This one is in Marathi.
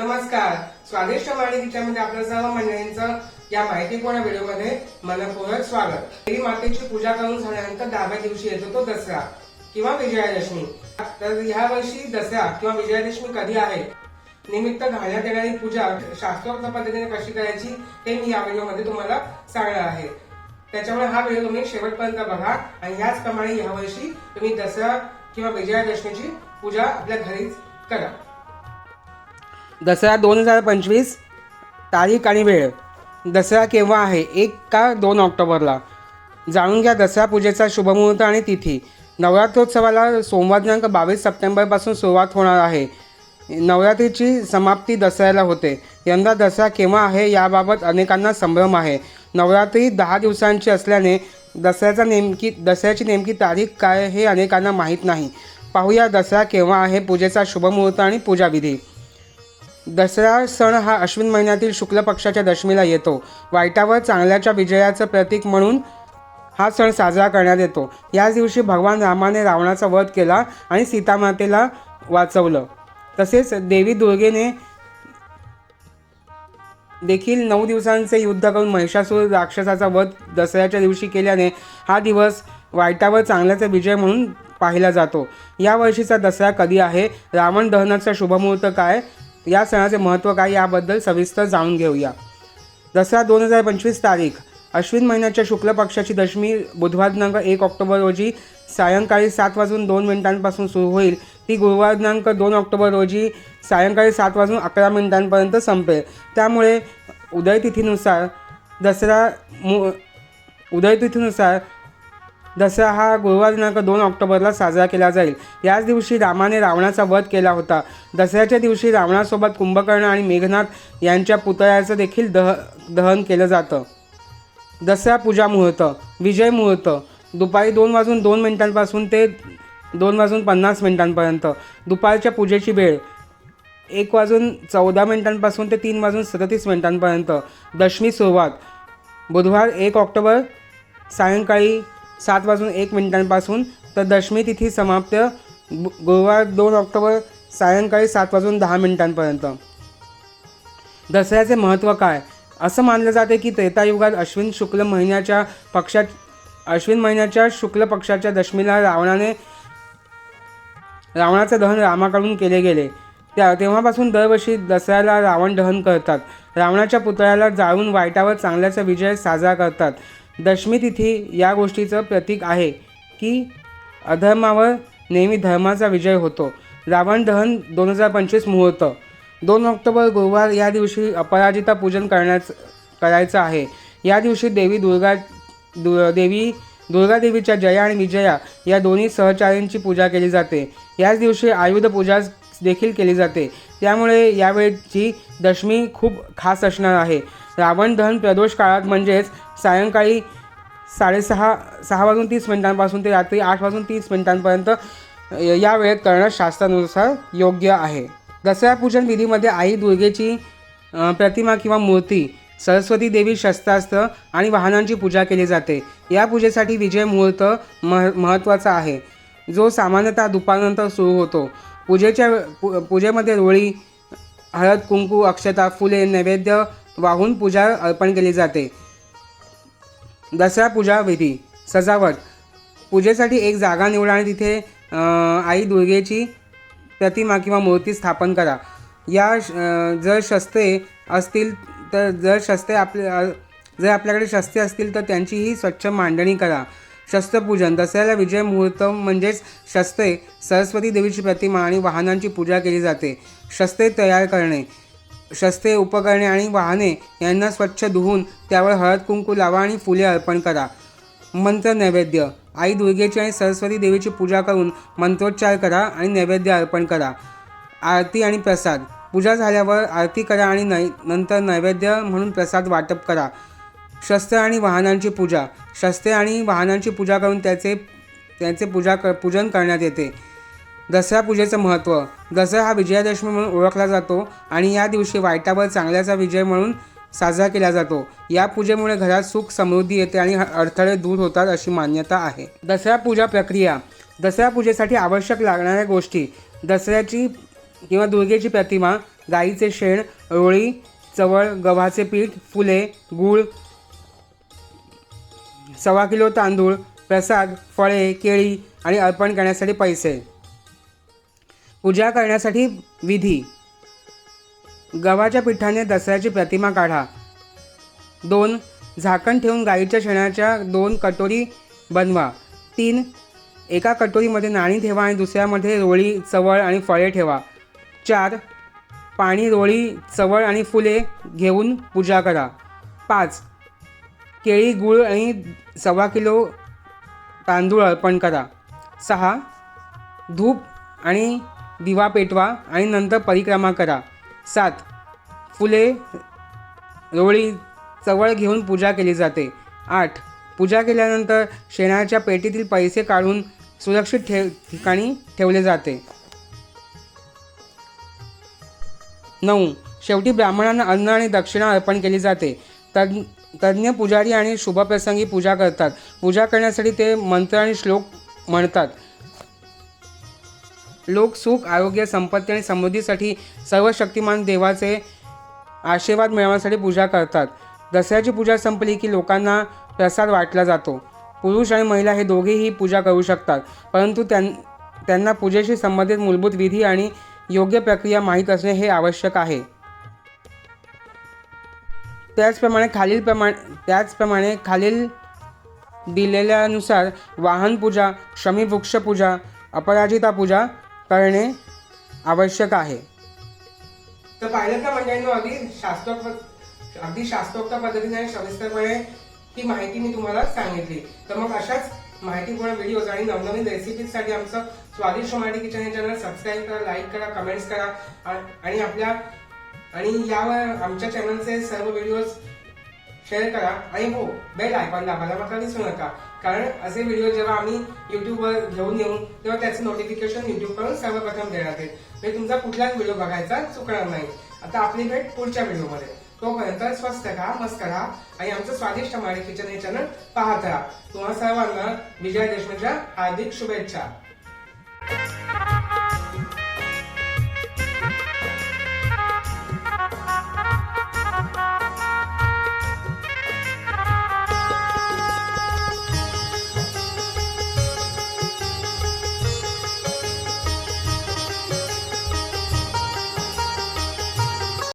नमस्कार. स्वादिष्ट माळी किचनमध्ये आपल्या सर्व मंडळींचं या माहितीपूर्ण व्हिडिओमध्ये मनपूर्वक स्वागत. देवी मातेची पूजा करून झाल्यानंतर दहाव्या दिवशी येतो तो दसरा किंवा विजयादशमी. तर ह्या वर्षी दसरा किंवा विजयादशमी कधी आहे? निमित्त घालण्यात येणारी पूजा शास्त्रोक्त पद्धतीने कशी करायची हे मी या व्हिडिओमध्ये तुम्हाला सांगणार आहे. त्याच्यामुळे हा व्हिडिओ तुम्ही शेवटपर्यंत बघा आणि ह्याचप्रमाणे यावर्षी तुम्ही दसरा किंवा विजयादशमीची पूजा आपल्या घरीच करा. दसरा दोन हजार पंचवीस तारीख आणि वेळ. दसरा केव्हा आहे? एक का दोन ऑक्टोबरला? जाणून घ्या दसरा पूजेचा शुभमुहूर्त आणि तिथी. नवरात्रोत्सवाला सोमवार दिनांक बावीस सप्टेंबरपासून सुरुवात होणार आहे. नवरात्रीची समाप्ती दसऱ्याला होते. यंदा दसरा केव्हा आहे याबाबत अनेकांना संभ्रम आहे. नवरात्री दहा दिवसांची असल्याने दसऱ्याचा नेमकी दसऱ्याची नेमकी तारीख काय हे अनेकांना माहीत नाही. पाहूया दसरा केव्हा आहे पूजेचा शुभमुहूर्त आणि पूजाविधी. दसरा सण हा अश्विन महिन्यातील शुक्ल पक्षाच्या दशमीला येतो. वाईटावर चांगल्याच्या विजयाचं प्रतीक म्हणून हा सण साजरा करण्यात येतो. याच दिवशी भगवान रामाने रावणाचा वध केला आणि सीतामातेला वाचवलं. तसेच देवी दुर्गेने देखील नऊ दिवसांचे युद्ध करून महिषासूर राक्षसाचा वध दसऱ्याच्या दिवशी केल्याने हा दिवस वाईटावर चांगल्याचा विजय म्हणून पाहिला जातो. या वर्षीचा दसरा कधी आहे? रावण दहनाचा शुभमुहूर्त काय? या सणाचे महत्त्व काय याबद्दल सविस्तर जाणून घेऊया. दसरा दोन हजार पंचवीस तारीख अश्विन महिन्याच्या शुक्ल पक्षाची दशमी बुधवार दिनांक एक ऑक्टोबर रोजी सायंकाळी सात वाजून दोन मिनिटांपासून सुरू होईल. ती गुरुवार दिनांक दोन ऑक्टोबर रोजी सायंकाळी सात वाजून अकरा मिनिटांपर्यंत संपेल. त्यामुळे उदयतिथीनुसार दसरा मु उदयतिथीनुसार दसरा हा गुरुवार दिनांक दोन ऑक्टोबरला साजरा केला जाईल. याच दिवशी रामाने रावणाचा वध केला होता. दसऱ्याच्या दिवशी रावणासोबत कुंभकर्ण आणि मेघनाथ यांच्या पुतळ्याचं देखील दह दहन केलं जातं. दसरा पूजा मुहूर्त विजय मुहूर्त. दुपारी दोन वाजून दोन मिनिटांपासून ते दोन वाजून पन्नास मिनिटांपर्यंत. दुपारच्या पूजेची वेळ एक वाजून चौदा मिनिटांपासून ते तीन वाजून सदतीस मिनिटांपर्यंत. दशमी सुरुवात बुधवार एक ऑक्टोबर सायंकाळी सात वाजून एक मिनिटांपासून. तर दशमी तिथी समाप्त. गु- गुरुवार दोन ऑक्टोबर सायंकाळी सात वाजून दहा मिनिटांपर्यंत. दसऱ्याचे महत्त्व काय? असं मानलं जाते की त्रेतायुगात अश्विन शुक्ल महिन्याच्या पक्षात अश्विन महिन्याच्या शुक्ल पक्षाच्या दशमीला रावणाने रावणाचे दहन रामाकडून केले गेले. त्या तेव्हापासून दरवर्षी दसऱ्याला रावण दहन करतात. रावणाच्या पुतळ्याला जाळून वाईटावर चांगल्याचा विजय साजरा करतात. दशमी तिथी या गोष्टीचं प्रतीक आहे की अधर्मावर नेहमी धर्माचा विजय होतो. रावण दहन दोन हजार पंचवीस मुहूर्त. दोन ऑक्टोबर गुरुवार या दिवशी अपराजिता पूजन करण्याचं करायचं आहे. या दिवशी देवी दुर्गा दु देवी दुर्गा देवीच्या जया आणि विजया या दोन्ही सहचार्यांची पूजा केली जाते. याच दिवशी आयुध पूजा देखील केली जाते. त्यामुळे यावेळची दशमी खूप खास असणार आहे. रावण दहन प्रदोष काळात म्हणजेच सायंकाळी साडेसहा सहा वाजून तीस मिनिटांपासून ते रात्री आठ वाजून तीस मिनिटांपर्यंत या वेळेत करणं शास्त्रानुसार योग्य आहे. दसरा पूजन विधीमध्ये आई दुर्गेची प्रतिमा किंवा मूर्ती सरस्वती देवी शस्त्रास्त्र आणि वाहनांची पूजा केली जाते. या पूजेसाठी विजय मुहूर्त मह महत्त्वाचा आहे. जो सामान्यतः दुपारनंतर सुरू होतो. पूजेच्या पूजेमध्ये रोळी हळद कुंकू अक्षता फुले नैवेद्य वाहून पूजा अर्पण केली जाते. दसरा पूजा विधी सजावट. पूजेसाठी एक जागा निवडा आणि तिथे आई दुर्गेची प्रतिमा किंवा मूर्ती स्थापन करा. या श- जर शस्त्रे असतील तर जर शस्त्रे आपल्या जर आपल्याकडे शस्त्रे असतील तर त्यांचीही स्वच्छ मांडणी करा. शस्त्रपूजन दसऱ्याला विजय मुहूर्त म्हणजेच शस्त्रे सरस्वती देवीची प्रतिमा आणि वाहनांची पूजा केली जाते. शस्त्रे तयार करणे शस्त्रे उपकरणे आणि वाहने यांना स्वच्छ धुवून त्यावर हळद कुंकू लावा आणि फुले अर्पण करा. मंत्र नैवेद्य. आई दुर्गेची आणि सरस्वती देवीची पूजा करून मंत्रोच्चार करा आणि नैवेद्य अर्पण करा. आरती आणि प्रसाद. पूजा झाल्यावर आरती करा आणि नै नंतर नैवेद्य म्हणून प्रसाद वाटप करा. शस्त्र आणि वाहनांची पूजा. शस्त्रे आणि वाहनांची पूजा करून त्याचे त्याचे पूजा क पूजन करण्यात येते. दसरा पूजेचं महत्त्व. दसरा हा विजयादशमी म्हणून ओळखला जातो आणि या दिवशी वाईटावर चांगल्याचा विजय म्हणून साजरा केला जातो. या पूजेमुळे घरात सुख समृद्धी येते आणि अडथळे दूर होतात अशी मान्यता आहे. दसरा पूजा प्रक्रिया. दसरा पूजेसाठी आवश्यक लागणाऱ्या गोष्टी. दसऱ्याची किंवा दुर्गेची प्रतिमा गाईचे शेण रोळी चवळ गव्हाचे पीठ फुले गूळ सव्वा किलो तांदूळ प्रसाद फळे केळी आणि अर्पण करण्यासाठी पैसे. पूजा करण्यासाठी विधी. गव्हाच्या पिठाने दसऱ्याची प्रतिमा काढा. दोन झाकण ठेवून गाईच्या शेणाच्या दोन कटोरी बनवा. तीन एका कटोरीमध्ये नाणी ठेवा आणि दुसऱ्यामध्ये रोळी चवळ आणि फळे ठेवा. चार पाणी रोळी चवळ आणि फुले घेऊन पूजा करा. पाच केळी गूळ आणि सव्वा किलो तांदूळ अर्पण करा. सहा धूप आणि दिवा पेटवा आणि नंतर परिक्रमा करा. सात. फुले रोळी चवळ घेऊन पूजा केली जाते. आठ. पूजा केल्यानंतर शेणाच्या पेटीतील पैसे काढून सुरक्षित ठेव ठिकाणी ठेवले जाते. नऊ. शेवटी ब्राह्मणांना अन्न आणि दक्षिणा अर्पण केली जाते. तज्ञ तज्ज्ञ पुजारी आणि शुभप्रसंगी पूजा करतात. पूजा करण्यासाठी ते मंत्र आणि श्लोक म्हणतात. लोक सुख आरोग्य संपत्ती आणि समृद्धीसाठी सर्व शक्तिमान देवाचे आशीर्वाद मिळवण्यासाठी पूजा करतात. दसऱ्याची पूजा संपली की लोकांना प्रसाद वाटला जातो. पुरुष आणि महिला हे दोघेही पूजा करू शकतात परंतु त्यां त्यांना पूजेशी संबंधित मूलभूत विधी आणि योग्य प्रक्रिया माहीत असणे हे आवश्यक आहे. त्याचप्रमाणे खालील प्रमाणे त्याचप्रमाणे खालील दिलेल्यानुसार वाहन पूजा शमीवृक्ष पूजा अपराजिता पूजा करणे आवश्यक आहे. तर पाहिलं का मंडळींनो अगदी शास्त्रोक्त अगदी शास्त्रोक्त पद्धतीने सविस्तरपणे ही माहिती मी तुम्हाला सांगितली. तर मग अशाच माहितीपूर्ण व्हिडिओज आणि नवनवीन रेसिपीजसाठी आमचं स्वादिष्ट मराठी किचन हे चॅनल सबस्क्राईब करा लाईक करा कमेंट्स करा आणि आपल्या आणि यावर आमच्या चॅनलचे सर्व व्हिडिओज शेअर करा आणि हो बेल आयकॉन दाबायला मात्र विसरू नका. कारण असे व्हिडिओ जेव्हा आम्ही युट्यूबवर घेऊन येऊ तेव्हा त्याचं नोटिफिकेशन युट्यूबकडून सर्वप्रथम देण्यात येईल. म्हणजे तुमचा कुठलाच व्हिडिओ बघायचा चुकणार नाही. आता आपली भेट पुढच्या व्हिडिओमध्ये तोपर्यंत स्वस्त राहा मस्त करा आणि आमचं स्वादिष्ट मराठी किचन हे चॅनल पाहत राहा. तुम्हा सर्वांना विजय देशमुखच्या हार्दिक शुभेच्छा.